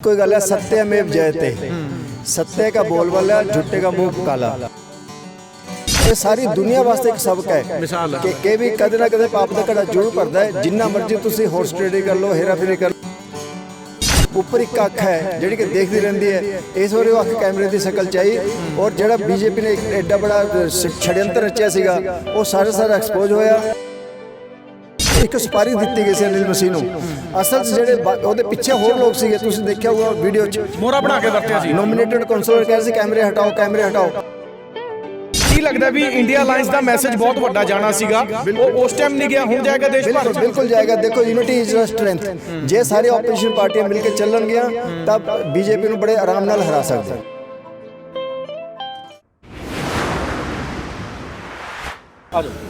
ਕੋਈ ਗੱਲ ਹੈ ਸਤਿਅਮੇਵ ਜਯਤੇ ਸਤਿਅ ਦਾ ਬੋਲਬਾਲਾ ਝੁੱਟੇ ਦਾ ਮੂੰਹ ਕਾਲਾ ਇਹ ਸਾਰੀ ਦੁਨੀਆ ਵਾਸਤੇ ਇੱਕ ਸਬਕ ਹੈ ਕਿ ਕਿ ਵੀ ਕਦੇ ਨਾ ਕਦੇ ਪਾਪ ਦਾ ਘੜਾ ਜ਼ਰੂਰ ਭਰਦਾ ਹੈ ਜਿੰਨਾ ਮਰਜ਼ੀ ਤੁਸੀਂ ਹਾਰਸ ਟ੍ਰੇਡਿੰਗ ਕਰ ਲਓ ਹੇਰਾਫੇਰੀ ਕਰ ਉੱਪਰ ਇੱਕ ਅੱਖ ਹੈ ਜਿਹੜੀ ਕਿ ਦੇਖਦੀ ਰਹਿੰਦੀ ਹੈ ਇਸ ਵਾਰ ਉਹ ਅੱਖ ਕੈਮਰੇ ਦੀ ਸ਼ਕਲ ਚਾਹੀ ਔਰ ਜਿਹੜਾ ਬੀਜੇਪੀ ਨੇ ਐਡਾ ਬੜਾ ਛੜਯੰਤਰ ਰਚਿਆ ਸੀਗਾ ਉਹ ਸਾਰਾ ਸਾਰਾ ਐਕਸਪੋਜ਼ ਹੋਇਆ ਇੱਕ ਸੁਪਾਰੀ ਦਿੱਤੀ ਗਈ ਸੀ ਅਨਿਲ ਮਸੀਹ ਨੂੰ। ਅਸਲ 'ਚ ਜਿਹੜੇ ਬਾ- ਉਹਦੇ ਪਿੱਛੇ ਹੋਰ ਲੋਕ ਸੀਗੇ ਤੁਸੀਂ ਦੇਖਿਆ ਹੋਊਗਾ ਵੀਡੀਓ 'ਚ। ਮੋਹਰਾ ਬਣਾ ਕੇ ਵਰਤਿਆ ਸੀ। ਨੋਮੀਨੇਟਡ ਕਾਉਂਸਲਰ ਕਹਿ ਰਹੇ ਸੀ ਕੈਮਰੇ ਹਟਾਓ ਕੈਮਰੇ ਹਟਾਓ। ਕੀ ਲੱਗਦਾ ਵੀ ਇੰਡੀਆ ਅਲਾਈਅੰਸ ਦਾ ਮੈਸੇਜ ਬਹੁਤ ਵੱਡਾ ਜਾਣਾ ਸੀਗਾ? ਉਹ ਉਸ ਟਾਈਮ ਨਹੀਂ ਗਿਆ ਹੁਣ ਜਾਏਗਾ ਦੇਸ਼ ਭਰ ਬਿਲਕੁਲ ਚ? ਬਿਲਕੁਲ ਜਾਏਗਾ। ਦੇਖੋ ਯੂਨਿਟੀ ਇਜ਼ ਸਟਰੈਂਥ ਜੇ ਸਾਰੇ ਆਪੋਜੀਸ਼ਨ ਪਾਰਟੀਆਂ ਮਿਲ ਕੇ ਚੱਲਣਗੀਆਂ ਤਾਂ ਬੀਜੇਪੀ ਨੂੰ ਬੜੇ ਆਰਾਮ ਨਾਲ ਹਰਾ ਸਕਦੇ।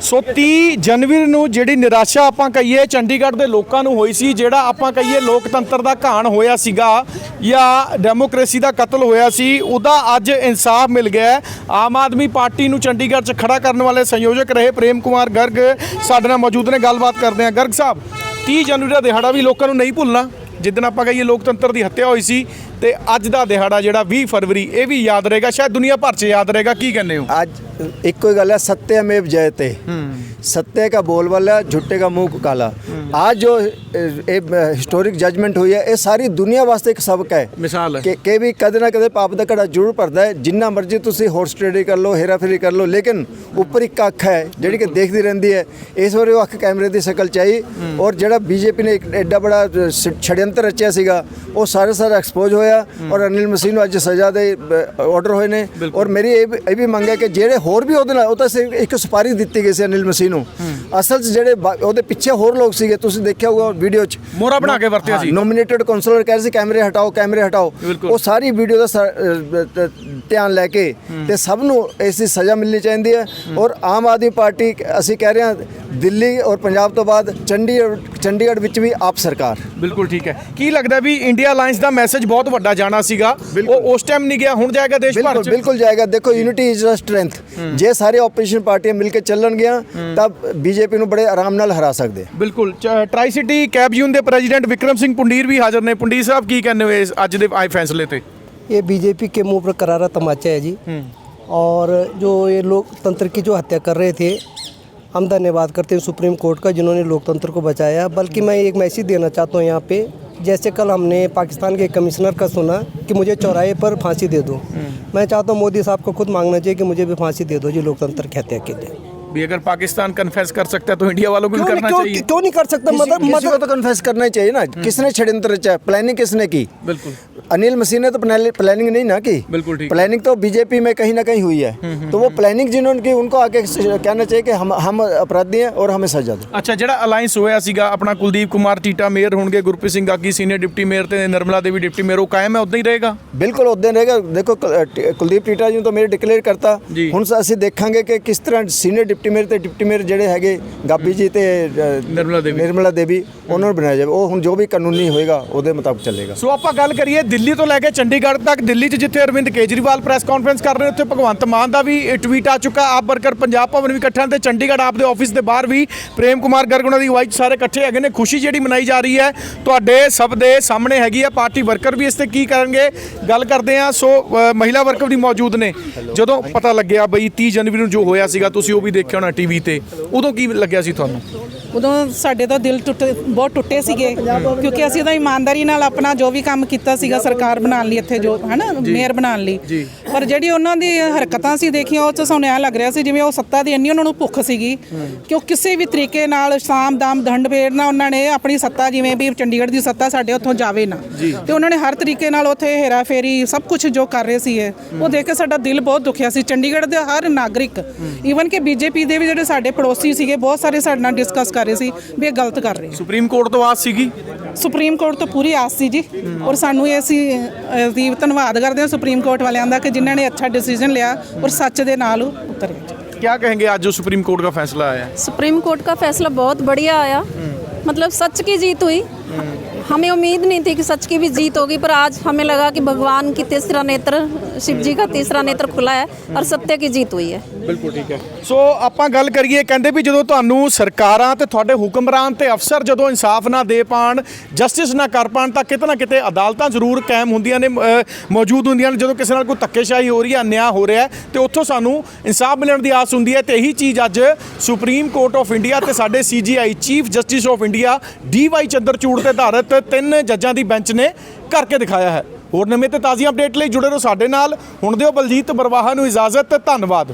ਸੋ 30 ਜਨਵਰੀ ਨੂੰ ਜਿਹੜੀ ਨਿਰਾਸ਼ਾ ਆਪਾਂ ਕਹੀਏ, ਚੰਡੀਗੜ੍ਹ ਦੇ ਲੋਕਾਂ ਨੂੰ ਹੋਈ ਸੀ, ਜਿਹੜਾ ਆਪਾਂ ਕਹੀਏ ਲੋਕਤੰਤਰ ਦਾ ਘਾਣ ਹੋਇਆ ਸੀਗਾ ਜਾਂ ਡੈਮੋਕ੍ਰੇਸੀ ਦਾ ਕਤਲ ਹੋਇਆ ਸੀ, ਉਹਦਾ ਅੱਜ ਇਨਸਾਫ ਮਿਲ ਗਿਆ ਆਮ ਆਦਮੀ ਪਾਰਟੀ ਨੂੰ ਚੰਡੀਗੜ੍ਹ 'ਚ ਖੜਾ ਕਰਨ ਵਾਲੇ ਸੰਯੋਜਕ ਰਹੇ ਪ੍ਰੇਮ ਕੁਮਾਰ ਗਰਗ। ਸਾਡੇ ਨਾਲ ਮੌਜੂਦ ਨੇ, ਗੱਲਬਾਤ ਕਰਦੇ ਹਾਂ। ਗਰਗ ਸਾਹਿਬ 30 ਜਨਵਰੀ ਦਾ ਦਿਹਾੜਾ ਵੀ ਲੋਕਾਂ ਨੂੰ ਨਹੀਂ ਭੁੱਲਣਾ। ਜਿੱਦਣ ਆਪਾਂ ਕਹੀਏ ਲੋਕਤੰਤਰ ਦੀ ਹੱਤਿਆ ਹੋਈ ਸੀ ਤੇ ਅੱਜ ਦਾ ਦਿਹਾੜਾ ਜਿਹੜਾ 20 ਫਰਵਰੀ ਇਹ ਵੀ ਯਾਦ ਰਹੇਗਾ ਸ਼ਾਇਦ ਦੁਨੀਆ ਭਰ 'ਚ ਯਾਦ ਰਹੇਗਾ ਕੀ ਕਹਿੰਦੇ ਹੋ? ਅੱਜ ਇੱਕੋ ਹੀ ਗੱਲ ਹੈ ਸਤਿਆਮੇਵ ਜਯਤੇ सत्य का बोलबाला झूठे का ਕਾਲਾ। काला ਜੋ ਇਹ ਹਿਸਟੋਰਿਕ जजमेंट ਹੋਈ ਹੈ ਇਹ ਸਾਰੀ ਦੁਨੀਆ ਵਾਸਤੇ ਇੱਕ ਸਬਕ ਹੈ। ਮਿਸਾਲ ਹੈ। ਕਿ ਕਿ ਵੀ ਕਦੇ ਨਾ ਕਦੇ ਪਾਪ ਦਾ ਘੜਾ ਜ਼ਰੂਰ ਪੜਦਾ ਹੈ। ਜਿੰਨਾ ਮਰਜ਼ੀ ਤੁਸੀਂ ਹੋਰਸ ਟ੍ਰੇਡਿੰਗ ਕਰ ਲਓ ਹੇਰਾਫੇਰੀ ਕਰ ਲਓ ਲੇਕਿਨ ਉੱਪਰ ਇੱਕ ਅੱਖ ਹੈ ਜਿਹੜੀ ਕਿ ਦੇਖਦੀ ਰਹਿੰਦੀ ਹੈ। ਇਸ ਵਾਰ ਉਹ ਅੱਖ ਕੈਮਰੇ ਦੀ ਸ਼ਕਲ ਚ ਆਈ ਔਰ ਜਿਹੜਾ ਬੀਜੇਪੀ ਨੇ ਇੱਕ ਐਡਾ ਬੜਾ ਛ- ਛੜਯੰਤਰ ਰਚਿਆ ਸੀਗਾ ਉਹ ਸਾਰੇ ਸਾਰੇ ਐਕਸਪੋਜ਼ ਹੋਇਆ। ਔਰ ਅਨਿਲ ਮਸੀਹ ਨੂੰ ਅੱਜ ਸਜ਼ਾ ਦੇ ਆਰਡਰ ਹੋਏ ਨੇ। ਔਰ ਮੇਰੀ ਇਹ ਵੀ- ਮੰਗ ਹੈ ਕਿ ਜਿਹੜੇ ਹੋਰ ਵੀ ਉਹਦੇ ਨਾਲ ਉਹ ਤਾਂ ਸਿਰਫ ਇੱਕ ਸੁਪਾਰੀ ਦਿੱਤੀ ਗਈ ਸੀ ਅਨਿਲ ਮਸੀਹ ਨੂੰ। ਅਸਲ 'ਚ ਜਿਹੜੇ ਉਹਦੇ ਪਿੱਛੇ ਹੋਰ ਲੋਕ ਸੀਗੇ ਤੁਸੀਂ ਦੇਖਿਆ ਹੋਊਗਾ ਵੀਡੀਓ 'ਚ। ਮੋਹਰਾ ਬਣਾ ਕੇ ਵਰਤਿਆ ਸੀ। ਨੋਮੀਨੇਟਡ ਕਾਉਂਸਲਰ ਕਹਿ ਸੀ ਕੈਮਰੇ ਹਟਾਓ ਕੈਮਰੇ ਹਟਾਓ। ਉਹ ਸਾਰੀ ਵੀਡੀਓ ਦਾ ਧਿਆਨ ਲੈ ਕੇ ਤੇ ਸਭ ਨੂੰ ਇਸ ਦੀ ਸਜ਼ਾ ਮਿਲਣੀ ਚਾਹੀਦੀ ਹੈ। ਔਰ ਆਮ ਆਦਮੀ ਪਾਰਟੀ ਅਸੀਂ ਕਹਿ ਰਹੇ ਹਾਂ ਦਿੱਲੀ ਔਰ ਪੰਜਾਬ ਤੋਂ ਬਾਅਦ ਚੰਡੀਗੜ੍ਹ ਚੰਡੀਗੜ੍ਹ ਵਿੱਚ ਵੀ ਆਪ ਸਰਕਾਰ। ਬਿਲਕੁਲ ਠੀਕ ਹੈ। ਕੀ ਲੱਗਦਾ ਵੀ ਇੰਡੀਆ ਅਲਾਈਅੰਸ ਦਾ ਮੈਸੇਜ ਬਹੁਤ ਵੱਡਾ ਜਾਣਾ ਸੀਗਾ ਉਹ ਉਸ ਟਾਈਮ ਨਹੀਂ ਗਿਆ ਹੁਣ ਜਾਏਗਾ ਦੇਸ਼ ਭਰ ਬਿਲਕੁਲ ਚ ਬਿਲਕੁਲ ਜਾਏਗਾ ਦੇਖੋ ਯੂਨਿਟੀ ਇਜ਼ ਸਟਰੈਂਥ ਜੇ ਸਾਰੇ ਆਪੋਜੀਸ਼ਨ ਪਾਰਟੀਆਂ ਮਿਲ ਕੇ ਚੱਲਣਗੀਆਂ ਤਾਂ ਬੀਜੇਪੀ ਨੂੰ ਬੜੇ ਆਰਾਮ ਨਾਲ ਹਰਾ ਸਕਦੇ ਹਾਂ ਬਿਲਕੁਲ ਚ- ਟਰਾਈ ਸਿਟੀ ਕੈਬ ਯੂਨ ਦੇ ਪ੍ਰੈਜ਼ੀਡੈਂਟ ਵਿਕਰਮ ਸਿੰਘ ਪੁੰਡੀਰ ਵੀ ਹਾਜ਼ਰ ਨੇ ਪੁੰਡੀਰ ਸਾਹਿਬ ਕੀ ਕਹਿੰਦੇ ਹੋ ਇਸ ਅੱਜ ਦੇ ਆਏ ਫੈਸਲੇ ਤੇ ये बीजेपी के मुंह पर करारा तमाचा है जी और जो ये लोकतंत्र की जो हत्या कर रहे थे हम धन्यवाद करते हैं सुप्रीम कोर्ट का जिन्होंने लोकतंत्र को बचाया बल्कि मैं एक मैसेज देना चाहता हूँ यहाँ पे जैसे कल हमने पाकिस्तान के कमिश्नर का सुना कि मुझे चौराहे पर फांसी दे दो मैं चाहता हूँ मोदी साहब को खुद मांगना चाहिए कि मुझे भी फांसी दे दो जी लोकतंत्र की हत्या के लिए भी अगर पाकिस्तान कन्फेस कर सकता है तो इंडिया वालों को भी क्यों नहीं- करना क्यों चाहिए क्यों नहीं कर सकता किसी, मतलब किसी को मतलब तो कन्फेस करना ही चाहिए ना किसने षड्यंत्र रचा प्लानिंग किसने की बिल्कुल अनिल मसीह ने तो प्लानिंग नहीं ना की बिल्कुल ठीक। प्लानिंग तो बीजेपी में कहीं ना कहीं हुई है तो वो प्लानिंग जिन्होंने की उनको आके कहना चाहिए कि हम हम अपराधी हैं और हमें सजा दो ਅੱਛਾ ਜਿਹੜਾ ਅਲਾਈਅੰਸ ਹੋਇਆ ਸੀਗਾ ਆਪਣਾ ਕੁਲਦੀਪ ਕੁਮਾਰ ਟੀਟਾ ਮੇਅਰ ਹੋਣਗੇ Gurpreet Singh Gagi senior deputy mayor ਤੇ ਨਿਰਮਲਾ ਦੇਵੀ ਡਿਪਟੀ ਮੇਅਰ ਉਹ ਕਾਇਮ ਹੈ ਉਦਾਂ ਹੀ ਰਹੇਗਾ ਬਿਲਕੁਲ ਉਦੋਂ ਰਹੇਗਾ ਦੇਖੋ ਕੁਲ- ਟ- ਕੁਲਦੀਪ ਟੀਟਾ ਜੀ ਨੂੰ ਤਾਂ ਮੇਰੇ ਡਿਕਲੇਅਰ ਕਰਤਾ ਜੀ। ਹੁਣ ਅਸੀਂ ਦੇਖਾਂਗੇ ਕਿ ਕਿਸ ਤਰ੍ਹਾਂ ਸੀਨੀਅਰ ਡਿਪਟੀ ਮੇਅਰ ਤੇ ਡਿਪਟੀ ਮੇਅਰ ਜਿਹੜੇ ਹੈਗੇ ਗਾਬੀ ਜੀ ਤੇ ਨਿਰਮਲਾ ਦੇਵੀ। ਨਿਰਮਲਾ ਦੇਵੀ ਉਹਨਾਂ ਨੂੰ ਬਣਾਇਆ ਜਾਵੇ। ਉਹ ਹੁਣ ਜੋ ਵੀ ਕਾਨੂੰਨੀ ਹੋਏਗਾ ਉਹਦੇ ਮੁਤਾਬਕ ਚੱਲੇਗਾ। ਸੋ ਆਪਾਂ ਗੱਲ ਕਰੀਏ ਦਿੱਲੀ ਤੋਂ ਲੈ ਕੇ ਚੰਡੀਗੜ੍ਹ ਤੱਕ। ਦਿੱਲੀ 'ਚ ਜਿੱਥੇ ਅਰਵਿੰਦ ਕੇਜਰੀਵਾਲ ਪ੍ਰੈਸ ਕਾਨਫਰੰਸ ਕਰ ਰਹੇ ਉੱਥੇ ਭਗਵੰਤ ਮਾਨ ਦਾ ਵੀ ਟਵੀਟ ਆ ਚੁੱਕਾ। ਆਪ ਵਰਕਰ ਪੰਜਾਬ ਭਵਨ ਵੀ ਇਕੱਠੇ ਹਨ ਤੇ ਚੰਡੀਗੜ੍ਹ ਆਪ ਦੇ ਆਫਿਸ ਦੇ ਬਾਹਰ ਵੀ ਪ੍ਰੇਮ ਕੁਮਾਰ ਗਰਗ ਉਹਨਾਂ ਦੀ ਅਗਵਾਈ 'ਚ ਸਾਰੇ ਇਕੱਠੇ ਹੈਗੇ ਨੇ। ਖੁਸ਼ੀ ਜਿਹੜੀ ਮਨਾਈ ਜਾ ਰਹੀ ਹੈ ਤੁਹਾਡੇ ਸਭ ਦੇ ਸਾਹਮਣੇ ਹੈਗੀ ਹੈ ਪਾਰਟੀ ਵਰਕਰ ਵੀ ਇਸ ਤੇ ਕੀ ਕਰਨਗੇ ਗੱਲ ਕਰਦੇ ਆ ਸੋ ਮਹਿਲਾ ਵਰਕਰ ਵੀ ਮੌਜੂਦ ਨੇ। ਜਦੋਂ ਪਤਾ ਲੱਗਿਆ ਬਈ 30 ਜਨਵਰੀ ਨੂੰ ਜੋ ਹੋਇਆ ਸੀਗਾ ਤੁਸੀਂ ਉਹ ਵੀ ਦੇਖਿਆ ਹੋਣਾ ਟੀਵੀ ਤੇ। ਉਦੋਂ ਕੀ ਲੱਗਿਆ ਸੀ ਤੁਹਾਨੂੰ? ਉਦੋਂ ਸਾਡੇ ਤਾਂ ਦਿਲ ਟੁੱਟ ਬਹੁਤ ਟੁੱਟੇ ਸੀਗੇ ਕਿਉਂਕਿ ਅਸੀਂ ਤਾਂ ਇਮਾਨਦਾਰੀ ਨਾਲ ਆਪਣਾ ਜੋ ਵੀ ਕੰਮ ਕੀਤਾ ਸੀਗਾ ਸਰਕਾਰ ਬਣਾਉਣ ਲਈ ਇੱਥੇ ਜੋ ਹਨਾ ਮੇਅਰ ਬਣਾਉਣ ਲਈ। ਪਰ ਜਿਹੜੀ ਉਹਨਾਂ ਦੀ ਹਰਕਤਾਂ ਸੀ ਦੇਖੀਆਂ ਉਹ ਚ ਸਾਨੂੰ ਐਂ ਲੱਗ ਰਿਹਾ ਸੀ ਜਿਵੇਂ ਉਹ ਸੱਤਾ ਦੀ ਇੰਨੀ ਉਹਨਾਂ ਨੂੰ ਭੁੱਖ ਸੀਗੀ ਕਿ ਉਹ ਕਿਸੇ ਵੀ ਤਰੀਕੇ ਨਾਲ ਸ਼ਾਮ ਦਾਮ ਦੰਡ ਨਾ ਉਹਨਾਂ ਨੇ ਆਪਣੀ ਸੱਤਾ ਜਿਵੇਂ ਵੀ ਚੰਡੀਗੜ੍ਹ ਦੀ ਸੱਤਾ ਸਾਡੇ ਉੱਥੋਂ ਜਾਵੇ ਨਾ। ਤੇ ਉਹਨਾਂ ਨੇ ਹਰ ਤਰੀਕੇ ਨਾਲ ਉੱਥੇ ਹੇਰਾ ਫੇਰੀ ਸਭ ਕੁਝ ਜੋ ਕਰ ਰਹੇ ਸੀ ਇਹ, ਉਹ ਦੇਖ ਕੇ ਸਾਡਾ ਦਿਲ ਬਹੁਤ ਦੁਖਿਆ ਸੀ। ਚੰਡੀਗੜ੍ਹ ਦੇ ਹਰ ਨਾਗਰਿਕ ਈਵਨ ਕਿ ਬੀਜੇਪੀ ਦੇ ਵੀ ਜਿਹੜੇ ਸਾਡੇ ਪੜੋਸੀ ਸੀਗੇ ਬਹੁਤ ਸਾਰੇ ਸਾਡੇ ਨਾਲ ਡਿਸਕਸ ਕਰ ਰਹੇ ਸੀ ਵੀ ਇਹ ਗਲਤ ਕਰ ਰਹੇ ਸੁਪਰੀਮ ਕੋਰਟ ਤੋਂ ਆਸ ਸੀਗੀ ਸੁਪਰੀਮ ਕੋਰਟ ਤੋਂ ਪੂਰੀ ਆਸ ਸੀ ਜੀ ਔਰ ਸਾਨੂੰ ਇਹ ਅਸੀਂ ਅ, ਅਸੀਂ ਧੰਨਵਾਦ ਕਰਦੇ ਹਾਂ ਸੁਪਰੀਮ ਕੋਰਟ ਵਾਲਿਆਂ ਦਾ ਕਿ ਜਿਨ੍ਹਾਂ ਨੇ ਅੱਛਾ ਡਿਸੀਜਨ ਲਿਆ ਔਰ ਸੱਚ ਦੇ ਨਾਲ ਉਹ ਉਤਰੇ क्या कहेंगे आज जो सुप्रीम कोर्ट का फैसला आया है सुप्रीम कोर्ट का फैसला बहुत बढ़िया आया मतलब सच की जीत हुई हमें उम्मीद नहीं थी कि सच की भी जीत होगी पर आज हमें लगा कि भगवान की तीसरा नेत्र शिव जी का तीसरा नेत्र खुला है और सत्य की जीत हुई है ਬਿਲਕੁਲ ਠੀਕ ਹੈ ਸੋ ਆਪਾਂ ਗੱਲ ਕਰੀਏ ਕਹਿੰਦੇ ਵੀ ਜਦੋਂ ਤੁਹਾਨੂੰ ਸਰਕਾਰਾਂ ਤੇ ਤੁਹਾਡੇ ਹੁਕਮਰਾਨ ਤੇ ਅਫਸਰ ਜਦੋਂ ਇਨਸਾਫ ਨਾ ਦੇ ਪਾਣ ਜਸਟਿਸ ਨਾ ਕਰ ਪਾਣ ਤਾਂ ਕਿਤੇ ਨਾ ਕਿਤੇ ਅਦਾਲਤਾਂ ਜ਼ਰੂਰ ਕਾਇਮ ਹੁੰਦੀਆਂ ਨੇ ਅ, ਮੌਜੂਦ ਹੁੰਦੀਆਂ ਨੇ ਜਦੋਂ ਕਿਸੇ ਨਾਲ ਕੋਈ ਧੱਕੇਸ਼ਾਹੀ ਹੋ ਰਹੀ ਹੈ ਅਨਿਆਂ ਹੋ ਰਿਹਾ ਹੈ ਤੇ ਉੱਥੋਂ ਸਾਨੂੰ ਇਨਸਾਫ ਮਿਲਣ ਦੀ ਆਸ ਹੁੰਦੀ ਹੈ ਤੇ ਇਹੀ ਚੀਜ਼ ਅੱਜ ਸੁਪਰੀਮ ਕੋਰਟ ਆਫ ਇੰਡੀਆ ਤੇ ਸਾਡੇ CJI chief justice of India DY Chandrachud ਤੇ ਆਧਾਰਿਤ ਤਿੰਨ ਜੱਜਾਂ ਦੀ ਬੈਂਚ ਨੇ ਕਰਕੇ ਦਿਖਾਇਆ ਹੈ ਹੋਰ ਨਵੇਂ ਤੇ ਤਾਜ਼ੀਆਂ ਅਪਡੇਟ ਲਈ ਜੁੜੇ ਰਹੋ ਸਾਡੇ ਨਾਲ। ਹੁਣ ਦਿਓ ਬਲਜੀਤ ਬਰਵਾਹਾ ਨੂੰ ਇਜਾਜ਼ਤ, ਧੰਨਵਾਦ।